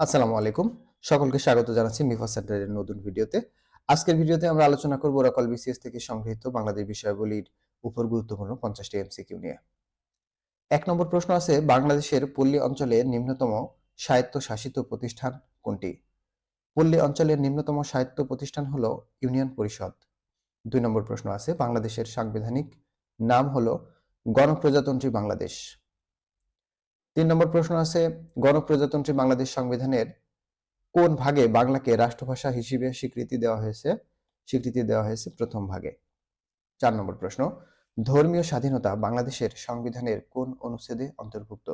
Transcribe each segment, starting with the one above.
আসসালামু আলাইকুম। সকলকে স্বাগত জানাচ্ছি মিফা সেন্টারের নতুন ভিডিওতে। আজকের ভিডিওতে আমরা আলোচনা করব ওরাকল বিসিএস থেকে সংগৃহীত বাংলাদেশ বিষয়াবলীর উপর গুরুত্বপূর্ণ পঞ্চাশটি এমসিকিউ নিয়ে। এক নম্বর প্রশ্ন আছে, বাংলাদেশের পল্লী অঞ্চলের নিম্নতম স্বায়ত্তশাসিত প্রতিষ্ঠান কোনটি? পল্লী অঞ্চলের নিম্নতম স্বায়ত্ত প্রতিষ্ঠান হলো ইউনিয়ন পরিষদ। দুই নম্বর প্রশ্ন আছে, বাংলাদেশের সাংবিধানিক নাম হলো গণপ্রজাতন্ত্রী বাংলাদেশ। তিন নম্বর প্রশ্ন আছে, গণপ্রজাতন্ত্রী বাংলাদেশ সংবিধানের কোন ভাগে বাংলাকে রাষ্ট্রভাষা হিসেবে স্বীকৃতি দেওয়া হয়েছে? স্বীকৃতি দেওয়া হয়েছে প্রথম ভাগে। চার নম্বর প্রশ্ন, ধর্মীয় স্বাধীনতা বাংলাদেশের সংবিধানের কোন অনুচ্ছেদে অন্তর্ভুক্ত?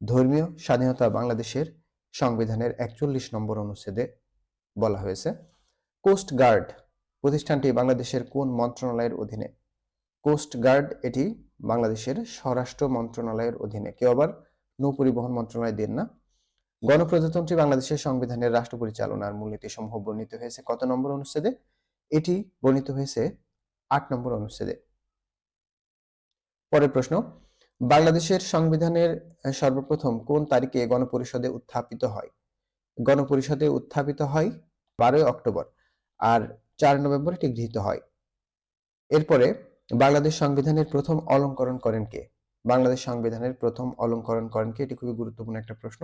ধর্মীয় স্বাধীনতা বাংলাদেশের সংবিধানের একচল্লিশ নম্বর অনুচ্ছেদে বলা হয়েছে। কোস্ট গার্ড প্রতিষ্ঠানটি বাংলাদেশের কোন মন্ত্রণালয়ের অধীনে? কোস্ট গার্ড এটি বাংলাদেশের স্বরাষ্ট্র মন্ত্রণালয়ের অধীনে। কেউ আবার? নৌপরিবহন মন্ত্রণালয় দেন না। গণপ্রজাতন্ত্রী বাংলাদেশের সংবিধানের রাষ্ট্র পরিচালনার মূলনীতি সমূহ বর্ণিত হয়েছে কত নম্বর অনুচ্ছেদে? এটি বর্ণিত হয়েছে আট নম্বর অনুচ্ছেদে। পরের প্রশ্ন, বাংলাদেশের সংবিধানের সর্বপ্রথম কোন তারিখে গণপরিষদে উত্থাপিত হয়? গণপরিষদে উত্থাপিত হয় বারোই অক্টোবর আর চার নভেম্বর এটি গৃহীত হয়। এরপরে, বাংলাদেশ সংবিধানের প্রথম অলঙ্করণ করেন কে? বাংলাদেশ সংবিধানের প্রথম অলঙ্করণ করেন কি? এটি খুবই গুরুত্বপূর্ণ একটা প্রশ্ন।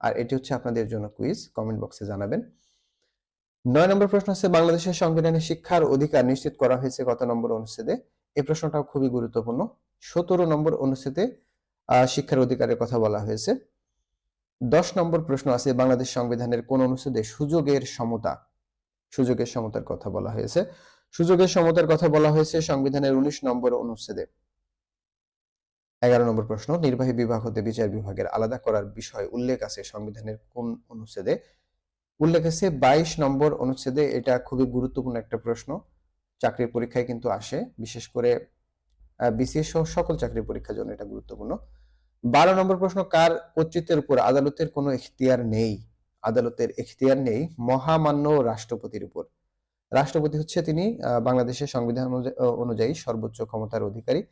আর এটি হচ্ছে আপনাদের জন্য কুইজ, কমেন্ট বক্সে জানাবেন। নয় নম্বর প্রশ্ন হচ্ছে বাংলাদেশের সংবিধানে শিক্ষার অধিকার নিশ্চিত করা হয়েছে কত নম্বর অনুচ্ছেদে? এই প্রশ্নটাও খুবই গুরুত্বপূর্ণ। সতেরো নম্বর অনুচ্ছেদে শিক্ষার অধিকারের কথা বলা হয়েছে। দশ নম্বর প্রশ্ন আছে, বাংলাদেশ সংবিধানের কোন অনুচ্ছেদে সুযোগের সমতা? সুযোগের সমতার কথা বলা হয়েছে। সুযোগের সমতার কথা বলা হয়েছে সংবিধানের উনিশ নম্বর অনুচ্ছেদে। এগারো নম্বর প্রশ্ন, নির্বাহী বিভাগ হতে বিচার বিভাগের আলাদা করার বিষয় উল্লেখ আছে সংবিধানের কোন অনুচ্ছেদে? উল্লেখ আছে বাইশ নম্বর অনুচ্ছেদে, এটা খুবই গুরুত্বপূর্ণ একটা প্রশ্ন। চাকরির পরীক্ষায় কিন্তু আসে, বিশেষ করে বিসিএস সহ সকল চাকরির পরীক্ষার জন্য এটা গুরুত্বপূর্ণ। বারো নম্বর প্রশ্ন, কার কর্তৃত্বের উপর আদালতের কোনো এখতিয়ার নেই? আদালতের এখতিয়ার নেই, মহামান্য রাষ্ট্রপতির উপর। রাষ্ট্রপতি হচ্ছে তিনি বাংলাদেশের সংবিধান অনুযা- অনুযায়ী সর্বোচ্চ ক্ষমতার অধিকারী।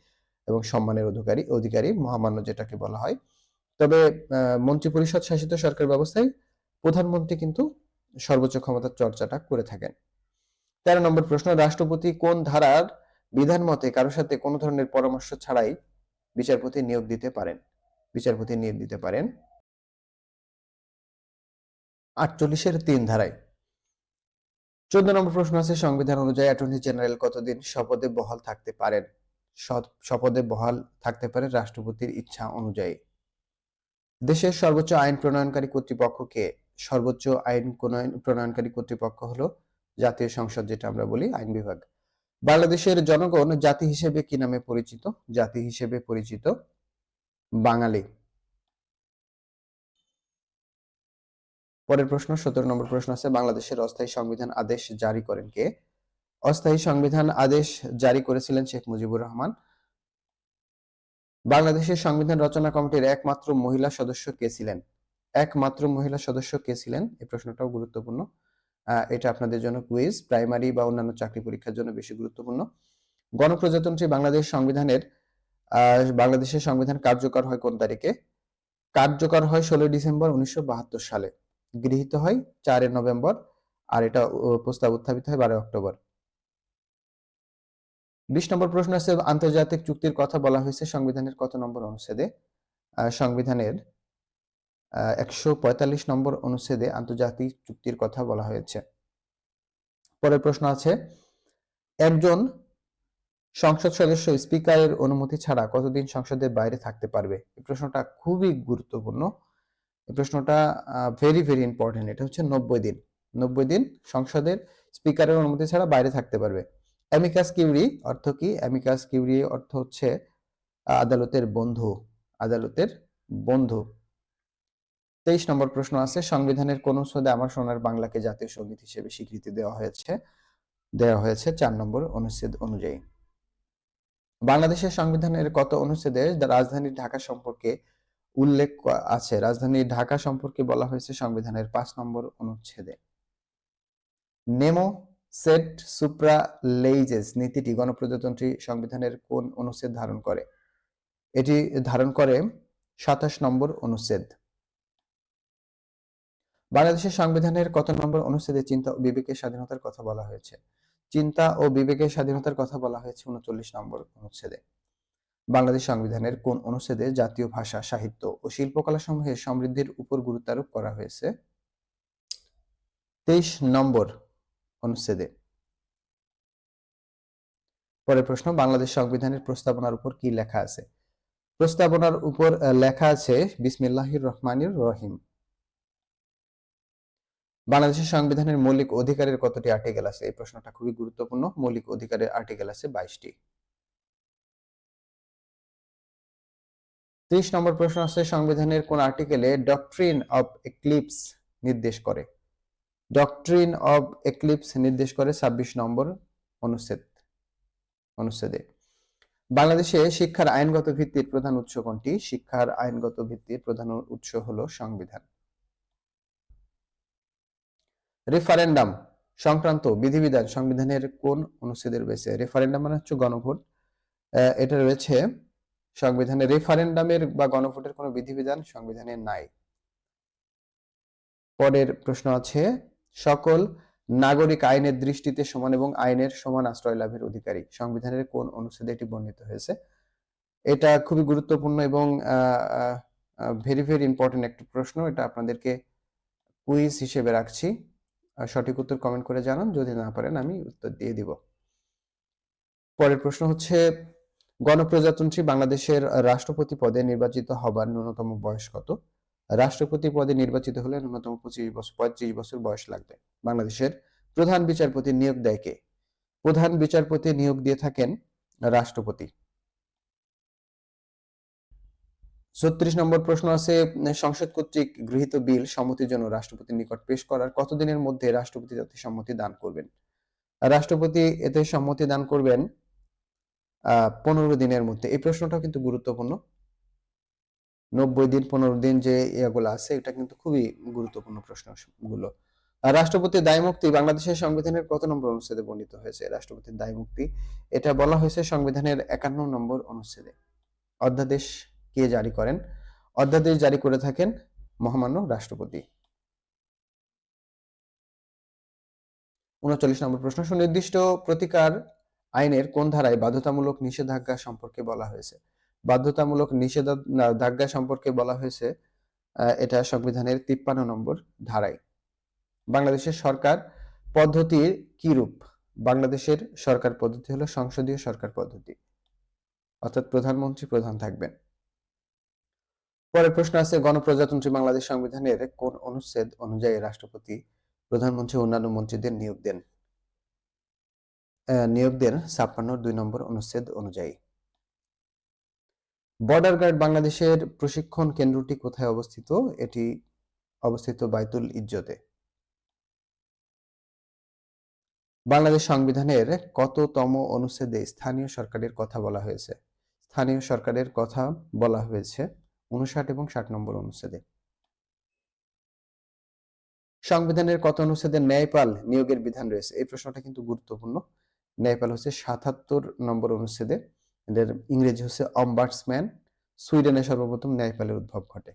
এবং সম্মানের অধিকারী অধিকারী মহামান্য যেটাকে বলা হয়। তবে মন্ত্রিপরিষদ শাসিত সরকার ব্যবস্থায় প্রধানমন্ত্রী কিন্তু সর্বোচ্চ ক্ষমতার চর্চাটা করে থাকেন। তেরো নম্বর প্রশ্ন, রাষ্ট্রপতি কোন ধারার বিধান মতে কারোর সাথে কোনো ধরনের পরামর্শ ছাড়াই বিচারপতি নিয়োগ দিতে পারেন? বিচারপতি নিয়োগ দিতে পারেন আটচল্লিশের তিন ধারায়। চোদ্দ নম্বর প্রশ্ন আছে, সংবিধান অনুযায়ী অ্যাটর্নি জেনারেল কতদিন শপথে বহাল থাকতে পারেন? শপথে বহাল থাকতে পারে রাষ্ট্রপতির ইচ্ছা অনুযায়ী। দেশের সর্বোচ্চ আইন প্রণয়নকারী কর্তৃপক্ষকে সর্বোচ্চ আইন প্রণয়ন, প্রণয়নকারী কর্তৃপক্ষ হলো জাতীয় সংসদ যেটা আমরা বলি, আইন বিভাগ। বাংলাদেশের জনগণ জাতি হিসেবে কি নামে পরিচিত? জাতি হিসেবে পরিচিত বাঙালি। পরের প্রশ্ন, সতেরো নম্বর প্রশ্ন আছে, বাংলাদেশের অস্থায়ী সংবিধান আদেশ জারি করেন কে? অস্থায়ী সংবিধান আদেশ জারি করেছিলেন শেখ মুজিবুর রহমান। বাংলাদেশের সংবিধান রচনা কমিটির একমাত্র মহিলা সদস্য কে ছিলেন? একমাত্র মহিলা সদস্য কে ছিলেন? এই প্রশ্নটাও গুরুত্বপূর্ণ। এটা আপনাদের জন্য কুইজ, প্রাইমারি বা অন্যান্য চাকরি পরীক্ষার জন্য বেশি গুরুত্বপূর্ণ। গণপ্রজাতন্ত্রী বাংলাদেশ সংবিধানের বাংলাদেশের সংবিধান কার্যকর হয় কোন তারিখে? কার্যকর হয় ষোলোই ডিসেম্বর উনিশশো বাহাত্তর সালে। গৃহীত হয় চারই নভেম্বর আর এটা প্রস্তাব উত্থাপিত হয় বারোই অক্টোবর। বিশ নম্বর প্রশ্ন আছে, আন্তর্জাতিক চুক্তির কথা বলা হয়েছে সংবিধানের কত নম্বর অনুচ্ছেদে? সংবিধানের একশো পঁয়তাল্লিশ নম্বর অনুচ্ছেদে আন্তর্জাতিক চুক্তির কথা বলা হয়েছে। পরের প্রশ্ন আছে, একজন সংসদ সদস্য স্পিকারের অনুমতি ছাড়া কতদিন সংসদের বাইরে থাকতে পারবে? এই প্রশ্নটা খুবই গুরুত্বপূর্ণ। এই প্রশ্নটা ভেরি ভেরি ইম্পর্টেন্ট এটা হচ্ছে নব্বই দিন। নব্বই দিন সংসদের স্পিকারের অনুমতি ছাড়া বাইরে থাকতে পারবে। অ্যামিকাস কিউরি অর্থ কি? অ্যামিকাস কিউরি অর্থ হচ্ছে আদালতের বন্ধু আদালতের বন্ধু। তেইশ নম্বর প্রশ্ন আছে, সংবিধানের কোন অনুচ্ছেদে আমার সোনার বাংলাকে জাতীয় সংগীত হিসেবে স্বীকৃতি দেওয়া হয়েছে? দেওয়া হয়েছে চার নম্বর অনুচ্ছেদ অনুযায়ী। বাংলাদেশের সংবিধানের কত অনুচ্ছেদে রাজধানী ঢাকা সম্পর্কে উল্লেখ আছে? রাজধানী ঢাকা সম্পর্কে বলা হয়েছে সংবিধানের পাঁচ নম্বর অনুচ্ছেদে। নেমো সেট সুপ্রা লেইজেস নীতিটি গণপ্রজাতন্ত্রী সংবিধানের কোন অনুচ্ছেদ ধারণ করে? এটি ধারণ করে সাতাশ নম্বর অনুচ্ছেদ। বাংলাদেশের সংবিধানের কত নম্বর অনুচ্ছেদে চিন্তা ও বিবেকের স্বাধীনতার কথা বলা হয়েছে? চিন্তা ও বিবেকের স্বাধীনতার কথা বলা হয়েছে উনচল্লিশ নম্বর অনুচ্ছেদে। বাংলাদেশ সংবিধানের কোন অনুচ্ছেদে জাতীয় ভাষা, সাহিত্য ও শিল্পকলা সমূহের সমৃদ্ধির উপর গুরুত্ব আরোপ করা হয়েছে? তেইশ নম্বর অনুচ্ছেদে পরের প্রশ্ন, বাংলাদেশ সংবিধানের প্রস্তাবনার উপর কি লেখা আছে? প্রস্তাবনার উপর লেখা আছে, বিসমিল্লাহির রহমানির রহিম। বাংলাদেশের সংবিধানের মৌলিক অধিকারের কতটি আর্টিকেল আছে? এই প্রশ্নটা খুবই গুরুত্বপূর্ণ। মৌলিক অধিকারের আর্টিকেল আছে বাইশটি। ত্রিশ নম্বর প্রশ্ন আছে, সংবিধানের কোন আর্টিকেলে ডক্ট্রিন অফ এক্লিপস নির্দেশ করে? ডক্ট্রিন অব এক্লিপস নির্দেশ করে ছাব্বিশ নম্বর অনুচ্ছেদ, অনুচ্ছেদে। বাংলাদেশে শিক্ষার আইনগত ভিত্তির প্রধান উৎস কোনটি? শিক্ষার আইনগত ভিত্তির প্রধান উৎস হলো সংবিধান। রেফারেন্ডাম সংক্রান্ত বিধিবিধান সংবিধানের কোন অনুচ্ছেদে রয়েছে রেফারেন্ডাম মানে হচ্ছে গণভোট। এটা রয়েছে সংবিধানে রেফারেন্ডামের বা গণভোটের কোনো বিধিবিধান সংবিধানে নাই। পরের প্রশ্ন আছে সকল নাগরিক আইনের দৃষ্টিতে সমান এবং আইনের সমান আশ্রয় লাভের অধিকারী। সংবিধানের কোন অনুচ্ছেদে এটি বর্ণিত হয়েছে? এটা খুবই গুরুত্বপূর্ণ এবং ভেরি ভেরি ইম্পর্টেন্ট একটা প্রশ্ন। এটা আপনাদেরকে কুইজ হিসেবে রাখছি। সঠিক উত্তর কমেন্ট করে জানান। যদি না পারেন, আমি উত্তর দিয়ে দিব। পরের প্রশ্ন হচ্ছে, গণপ্রজাতন্ত্রী বাংলাদেশের রাষ্ট্রপতি পদে নির্বাচিত হবার ন্যূনতম বয়স কত? রাষ্ট্রপতি পদে নির্বাচিত হলে ন্যূনতম পঁচিশ বছর, পঁয়ত্রিশ বছর বয়স লাগবে। বাংলাদেশের প্রধান বিচারপতি নিয়োগ দেয় কে? প্রধান বিচারপতি নিয়োগ দিয়ে থাকেন রাষ্ট্রপতি। ছত্রিশ নম্বর প্রশ্ন আছে, সংসদ কর্তৃক গৃহীত বিল সম্মতির জন্য রাষ্ট্রপতির নিকট পেশ করার কতদিনের মধ্যে রাষ্ট্রপতি তাতে সম্মতি দান করবেন? রাষ্ট্রপতি এতে সম্মতি দান করবেন, আহ, পনেরো দিনের মধ্যে। এই প্রশ্নটা কিন্তু গুরুত্বপূর্ণ। নব্বই দিন, পনেরো দিন যে ইয়েগুলো আছে, এটা কিন্তু খুবই গুরুত্বপূর্ণ প্রশ্নগুলো। আর রাষ্ট্রপতির দায় মুক্তি বাংলাদেশের সংবিধানের কত নম্বর অনুচ্ছেদে বর্ণিত হয়েছে? রাষ্ট্রপতির দায় মুক্তি এটা বলা হয়েছে সংবিধানের একান্ন নম্বর অনুচ্ছেদে। অধ্যাদেশ কে জারি করেন? অধ্যাদেশ জারি করে থাকেন মহামান্য রাষ্ট্রপতি। উনচল্লিশ নম্বর প্রশ্ন, সুনির্দিষ্ট প্রতিকার আইনের কোন ধারায় বাধ্যতামূলক নিষেধাজ্ঞা সম্পর্কে বলা হয়েছে? বাধ্যতামূলক নিষেধাজ্ঞা সম্পর্কে বলা হয়েছে এটা সংবিধানের তিপ্পান্ন নম্বর ধারায়। বাংলাদেশের সরকার পদ্ধতির কি রূপ বাংলাদেশের সরকার পদ্ধতি হলো সংসদীয় সরকার পদ্ধতি। অর্থাৎ প্রধানমন্ত্রী প্রধান থাকবেন। পরের প্রশ্ন আছে, গণপ্রজাতন্ত্রী বাংলাদেশ সংবিধানের কোন অনুচ্ছেদ অনুযায়ী রাষ্ট্রপতি, প্রধানমন্ত্রী অন্যান্য মন্ত্রীদের নিয়োগ দেন? নিয়োগ দেন ছাপ্পান্ন দুই নম্বর অনুচ্ছেদ অনুযায়ী। বর্ডার গার্ড বাংলাদেশের প্রশিক্ষণ কেন্দ্রটি কোথায় অবস্থিত? এটি অবস্থিত বাইতুল ইজ্জতে। বাংলাদেশ সংবিধানের কততম অনুচ্ছেদে স্থানীয় সরকারের কথা বলা হয়েছে? স্থানীয় সরকারের কথা বলা হয়েছে উনষাট এবং ষাট নম্বর অনুচ্ছেদে। সংবিধানের কত অনুচ্ছেদে ন্যায়পাল নিয়োগের বিধান রয়েছে? এই প্রশ্নটা কিন্তু গুরুত্বপূর্ণ। ন্যায়পাল হচ্ছে সাতাত্তর নম্বর অনুচ্ছেদে। এদের ইংরেজি হচ্ছে অম্বার্সম্যান সুইডেনে সর্বপ্রথম ন্যায়পালের উদ্ভব ঘটে।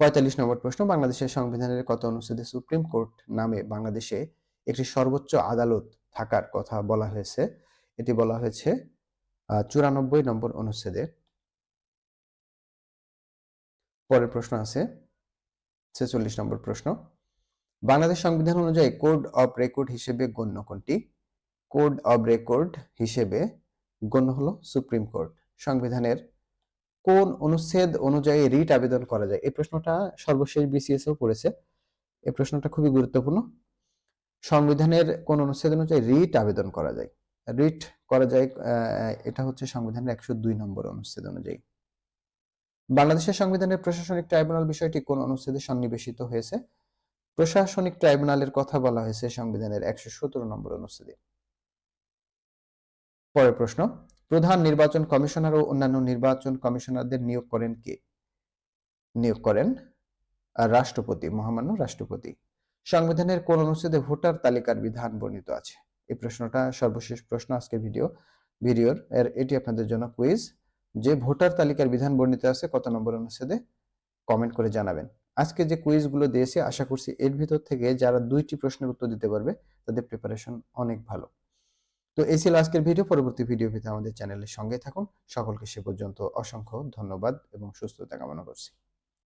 পঁয়তাল্লিশ নম্বর প্রশ্ন, বাংলাদেশের সংবিধানের কত অনুচ্ছেদে সুপ্রিম কোর্ট নামে বাংলাদেশে একটি সর্বোচ্চ আদালত থাকার কথা বলা হয়েছে? এটি বলা হয়েছে চুরানব্বই নম্বর অনুচ্ছেদে। পরের প্রশ্ন আছে, ছেচল্লিশ নম্বর প্রশ্ন, বাংলাদেশ সংবিধান অনুযায়ী কোড অফ রেকর্ড হিসেবে গণ্য কোনটি? কোড অব রেকর্ড হিসেবে গণ্য হলো সুপ্রিম কোর্ট। সংবিধানের কোন অনুচ্ছেদ অনুযায়ী রিট আবেদন করা যায়? এই প্রশ্নটা সর্বশেষ বিসিএস ও পড়েছে। এই প্রশ্নটা খুবই গুরুত্বপূর্ণ। সংবিধানের কোন অনুচ্ছেদ অনুযায়ী রিট আবেদন করা যায়? রিট করা যায় এটা হচ্ছে সংবিধানের একশো দুই নম্বর অনুচ্ছেদ অনুযায়ী। বাংলাদেশের সংবিধানের প্রশাসনিক ট্রাইব্যুনাল বিষয়টি কোন অনুচ্ছেদে সন্নিবেশিত হয়েছে? প্রশাসনিক ট্রাইব্যুনালের কথা বলা হয়েছে সংবিধানের একশো সতেরো নম্বর অনুচ্ছেদে। পরের প্রশ্ন, প্রধান নির্বাচন কমিশনার ও অন্যান্য নির্বাচন কমিশনারদের নিয়োগ করেন কে? নিয়োগ করেন রাষ্ট্রপতি, মহামান্য রাষ্ট্রপতি। সংবিধানের কোন অনুচ্ছেদে ভোটার তালিকার বিধান বর্ণিত আছে? এই প্রশ্নটা সর্বশেষ প্রশ্ন আজকের ভিডিও, ভিডিওর। এর, এটি আপনাদের জন্য কুইজ। যে ভোটার তালিকার বিধান বর্ণিত আছে, কত নম্বর অনুচ্ছেদে? কমেন্ট করে জানাবেন। আজকে যে কুইজগুলো দিয়েছি, আশা করছি এর ভিতর থেকে যারা দুইটি প্রশ্নের উত্তর দিতে পারবে, তাদের প্রিপারেশন অনেক ভালো। তো এই ছিল আজকের ভিডিও। পরবর্তী ভিডিও পেতে আমাদের চ্যানেলের সঙ্গে থাকুন। সকলকে সে পর্যন্ত অসংখ্য ধন্যবাদ এবং সুস্থতা কামনা করছি।